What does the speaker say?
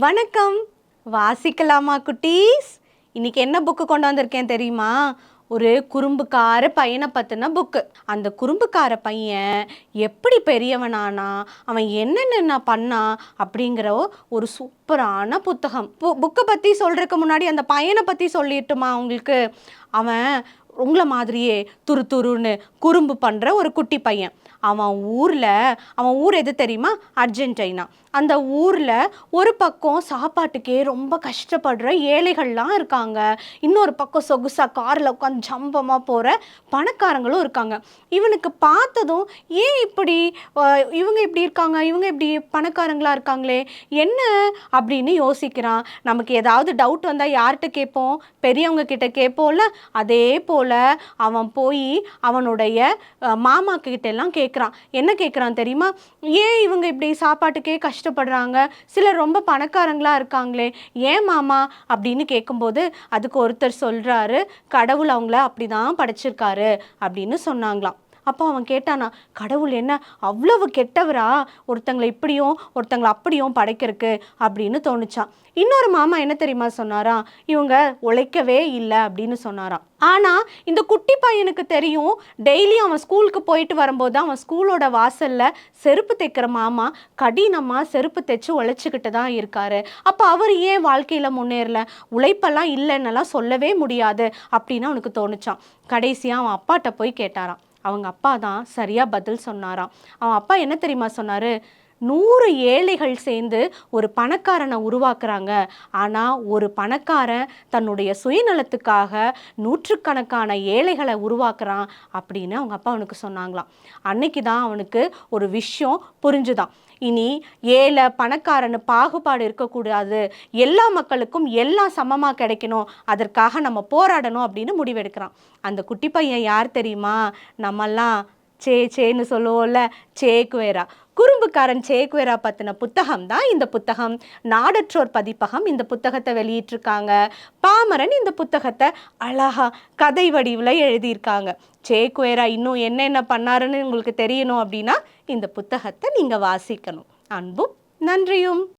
வணக்கம். வாசிக்கலாமா குட்டீஸ்? இன்னைக்கு என்ன புக்கு கொண்டு வந்திருக்கேன் தெரியுமா? ஒரு குறும்புக்கார பையனை பற்றின புக்கு அந்த குறும்புக்கார பையன் எப்படி பெரியவனானா அவன் என்னென்ன பண்ணான் அப்படிங்கிற ஒரு சூப்பரான புத்தகம். புக்கை பற்றி சொல்கிறதுக்கு முன்னாடி அந்த பையனை பற்றி சொல்லிட்டுமா அவங்களுக்கு அவன் உங்களை மாதிரியே துரு துருன்னு குறும்பு பண்ணுற ஒரு குட்டி பையன். அவன் ஊரில் அவன் ஊர் எது தெரியுமா? அர்ஜென்டைனா. அந்த ஊரில் ஒரு பக்கம் சாப்பாட்டுக்கே ரொம்ப கஷ்டப்படுற ஏழைகள்லாம் இருக்காங்க. இன்னொரு பக்கம் சொகுசாக காரில் உட்காந்து ஜம்பமாக போகிற பணக்காரங்களும் இருக்காங்க. இவனுக்கு பார்த்ததும் ஏன் இப்படி இவங்க இப்படி இருக்காங்க? இவங்க இப்படி பணக்காரங்களாக இருக்காங்களே? என்ன? அப்படின்னு யோசிக்கிறான். நமக்கு ஏதாவது டவுட் வந்தால் யார்கிட்ட கேட்போம்? பெரியவங்க கிட்ட கேட்போம்ல? அதே போல் அவன் போய் அவனுடைய மாமா கிட்ட எல்லாம் கேட்குறான் என்ன கேட்குறான் தெரியுமா? ஏன் இவங்க இப்படி சாப்பாட்டுக்கே கஷ்டப்படுறாங்க? சிலர் ரொம்ப பணக்காரங்களாக இருக்காங்களே. ஏன் மாமா? அப்படின்னு கேட்கும்போது அதுக்கு ஒருத்தர் சொல்கிறாரு கடவுள் அவங்கள அப்படி தான் படைச்சிருக்காரு அப்படின்னு சொன்னாங்களாம். அப்போ அவன் கேட்டானா கடவுள் என்ன அவ்வளவு கெட்டவரா? ஒருத்தங்களை இப்படியும் ஒருத்தங்களை அப்படியும் படைக்கிறதுக்கு அப்படின்னு தோணுச்சான் இன்னொரு மாமா என்ன தெரியுமா சொன்னாராம் இவங்க உழைக்கவே இல்லை அப்படின்னு சொன்னாராம். ஆனால் இந்த குட்டி பையனுக்கு தெரியும் டெய்லி அவன் ஸ்கூலுக்கு போயிட்டு வரும்போது அவன் ஸ்கூலோட வாசலில் செருப்பு தைக்கிற மாமா கடினமாக செருப்பு தைச்சு உழைச்சிக்கிட்டு தான் இருக்காரு. அப்போ அவர் ஏன் வாழ்க்கையில் முன்னேறல? உழைப்பெல்லாம் இல்லைன்னெல்லாம் சொல்லவே முடியாது அப்படின்னு அவனுக்கு தோணுச்சான் கடைசியாக அவன் அப்பாட்ட போய் கேட்டாராம். அவங்க அப்பா தான் சரியாக பதில் சொன்னாராம். அவன் அப்பா என்ன தெரியுமா சொன்னார்? நூறு ஏழைகள் சேர்ந்து ஒரு பணக்காரனை உருவாக்குறாங்க. ஆனால் ஒரு பணக்காரன் தன்னுடைய சுயநலத்துக்காக நூற்றுக்கணக்கான ஏழைகளை உருவாக்குறான் அப்படின்னு அவங்க அப்பா அவனுக்கு சொன்னாங்களாம். அன்னைக்கு தான் அவனுக்கு ஒரு விஷயம் புரிஞ்சுதான். இனி ஏழை பணக்காரனு பாகுபாடு இருக்கக்கூடாது. எல்லா மக்களுக்கும் எல்லாம் சமமாக கிடைக்கணும். அதற்காக நம்ம போராடணும் அப்படின்னு முடிவெடுக்கிறான். அந்த குட்டி பையன் யார் தெரியுமா? நம்மெல்லாம் சே சேன்னு சொல்லுவோம்ல சேக்குவேரா. குறும்புக்காரன் சேக்குவேரா பற்றின புத்தகம் தான் இந்த புத்தகம். நாடற்றோர் பதிப்பகம் இந்த புத்தகத்தை வெளியிட்டிருக்காங்க. பாமரன் இந்த புத்தகத்தை அழகா கதை வடிவில் எழுதியிருக்காங்க. சேக்குவேரா இன்னும் என்னென்ன பண்ணாருன்னு உங்களுக்கு தெரியணும் அப்படின்னா இந்த புத்தகத்தை நீங்கள் வாசிக்கணும். அன்பும் நன்றியும்.